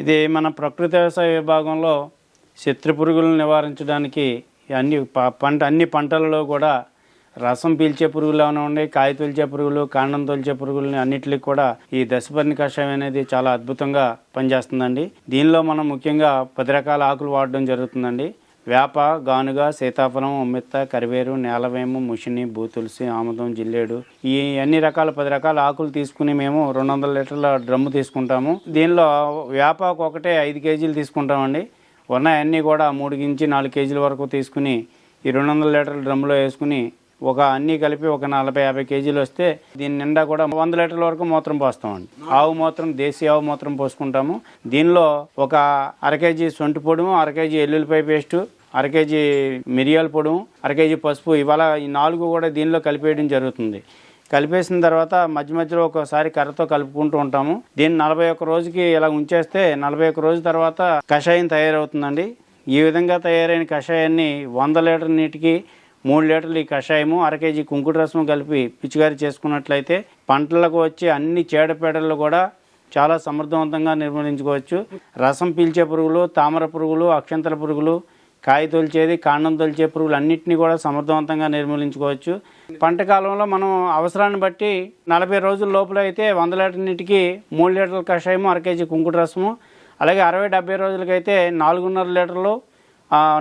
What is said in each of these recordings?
ఇది మన ప్రకృతి వ్యవసాయ విభాగంలో శత్రు పురుగులను నివారించడానికి అన్ని ప- పంట అన్ని పంటలలో కూడా రసం పీల్చే పురుగులు ఏమైనా ఉన్నాయి? కాయ తొలిచే పురుగులు కాండం తొలిచే పురుగులని అన్నిటికి కూడా ఈ దశపర్ణి కషాయం అనేది చాలా అద్భుతంగా పనిచేస్తుందండి. దీనిలో మనం ముఖ్యంగా పది రకాల ఆకులు వాడడం జరుగుతుందండి. వేప గానుగ సీతాఫలం ఉమ్మెత్త కరివేరు నేలవేము ముషిని బూతులసి ఆముదం జిల్లేడు ఈ అన్ని రకాల పది రకాల ఆకులు తీసుకుని మేము రెండు వందల లీటర్ల డ్రమ్ము తీసుకుంటాము. దీనిలో వేపాకు ఒకటే ఐదు కేజీలు తీసుకుంటామండి. ఉన్నాయన్నీ కూడా మూడు నుంచి నాలుగు కేజీల వరకు తీసుకుని ఈ రెండు వందల లీటర్ల డ్రమ్ములో వేసుకుని ఒక అన్నీ కలిపి ఒక నలభై యాభై కేజీలు వస్తే దీని నిండా కూడా వంద లీటర్ల వరకు మూత్రం పోస్తామండి. ఆవు మూత్రం దేశీ ఆవు మూత్రం పోసుకుంటాము. దీనిలో ఒక అర కేజీ సొంటి పొడుము అర కేజీ ఎల్లుల్లిపాయ పేస్టు అర కేజీ మిరియాల పొడి అర కేజీ పసుపు ఇవాళ ఈ నాలుగు కూడా దీనిలో కలిపేయడం జరుగుతుంది. కలిపేసిన తర్వాత మధ్య మధ్యలో ఒకసారి కర్రతో కలుపుకుంటూ ఉంటాము. దీన్ని నలభై ఒక్క రోజుకి ఇలా ఉంచేస్తే నలభై ఒక్క రోజు తర్వాత కషాయం తయారవుతుందండి. ఈ విధంగా తయారైన కషాయాన్ని వంద లీటర్ నీటికి మూడు లీటర్లు ఈ కషాయము అర కేజీ కుంకుడు రసం కలిపి పిచికారి చేసుకున్నట్లయితే పంటలకు వచ్చే అన్ని చీడపీడలు కూడా చాలా సమర్థవంతంగా నిర్మూలించుకోవచ్చు. రసం పీల్చే పురుగులు తామర పురుగులు అక్షంతల పురుగులు కాయ తొలిచేది కాండం తొలిచే పురుగులు అన్నింటినీ కూడా సమర్థవంతంగా నిర్మూలించుకోవచ్చు. పంట కాలంలో మనం అవసరాన్ని బట్టి నలభై రోజుల లోపల అయితే వంద లీటర్ నీటికి మూడు లీటర్ల కషాయము అర కేజీ కుంకుడు రసము అలాగే అరవై డెబ్బై రోజులకైతే నాలుగున్నర లీటర్లు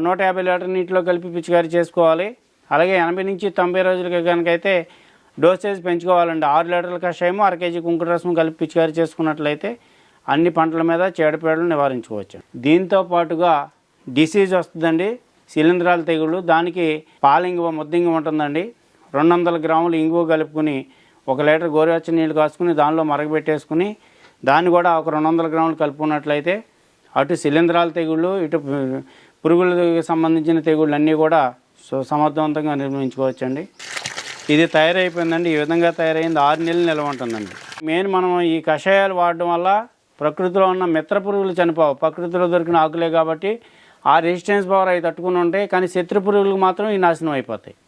నూట యాభై లీటర్ నీటిలో కలిపి పిచికారీ చేసుకోవాలి. అలాగే ఎనభై నుంచి తొంభై రోజులకి కనుకైతే డోసేజ్ పెంచుకోవాలండి. ఆరు లీటర్ల కషాయము అర కేజీ కుంకుడు రసం కలిపి పిచికారీ చేసుకున్నట్లయితే అన్ని పంటల మీద చీడపీడలు నివారించుకోవచ్చు. దీంతో పాటుగా డిసీజ్ వస్తుందండి శిలీంధ్రాల తెగుళ్ళు దానికి పాలింగువ ముద్దింగ ఉంటుందండి. రెండు వందల గ్రాములు ఇంగువ కలుపుకుని ఒక లీటర్ గోరువెచ్చని నీళ్ళు కాసుకుని దానిలో మరగబెట్టేసుకుని దాన్ని కూడా ఒక రెండు వందల గ్రాములు కలుపుకున్నట్లయితే అటు శిలీంధ్రాల తెగుళ్ళు ఇటు పురుగులకు సంబంధించిన తెగుళ్ళు అన్నీ కూడా సో సమర్థవంతంగా నిర్మించుకోవచ్చండి. ఇది తయారైపోయిందండి ఈ విధంగా తయారైంది ఆరు నెలలు నిల్వ ఉంటుందండి. మెయిన్ మనం ఈ కషాయాలు వాడడం వల్ల ప్రకృతిలో ఉన్న మిత్ర పురుగులు చనిపోవు. ప్రకృతిలో దొరికిన ఆకులే కాబట్టి ఆ రెసిస్టెన్స్ పవర్ అవి తట్టుకుని ఉంటాయి కానీ శత్రు పురుగులకు మాత్రం ఈ నాశనం అయిపోతాయి.